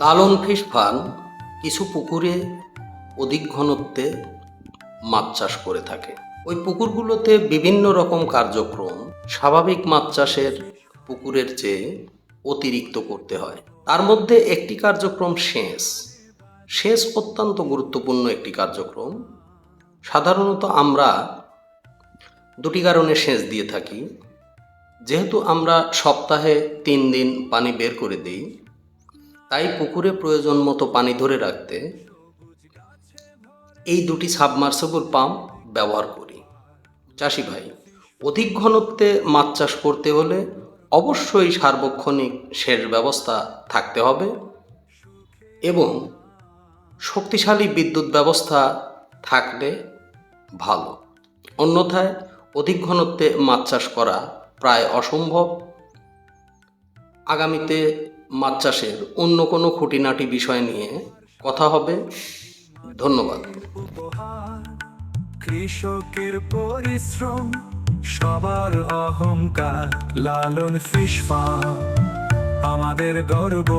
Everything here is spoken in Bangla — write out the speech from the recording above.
লালন ফিশ ফার্ম কিছু পুকুরে অধিক ঘনত্বে মাছ চাষ করে থাকে। ওই পুকুরগুলোতে বিভিন্ন রকম কার্যক্রম স্বাভাবিক মাছ চাষের পুকুরের চেয়ে অতিরিক্ত করতে হয়। তার মধ্যে একটি কার্যক্রম সেচ সেচ অত্যন্ত গুরুত্বপূর্ণ একটি কার্যক্রম। সাধারণত আমরা দুটি কারণে সেচ দিয়ে থাকি। যেহেতু আমরা সপ্তাহে তিন দিন পানি বের করে দিই তাই পুকুরে প্রয়োজন মতো পানি ধরে রাখতে এই দুটি সাবমার্সেবল পাম্প ব্যবহার করি। চাষি ভাই, অধিক ঘনত্বে মাছ চাষ করতে হলে অবশ্যই সার্বক্ষণিক সেচ ব্যবস্থা থাকতে হবে এবং শক্তিশালী বিদ্যুৎ ব্যবস্থা থাকলে ভালো। অন্যথায় অধিক ঘনত্বে মাছ চাষ করা প্রায় অসম্ভব। আগামীতে মাছ চাষের অন্য কোনো খুঁটিনাটি বিষয় নিয়ে কথা হবে। ধন্যবাদ। কৃষকের পরিশ্রম, সবার অহংকার, লালন ফিস আমাদের গর্ব।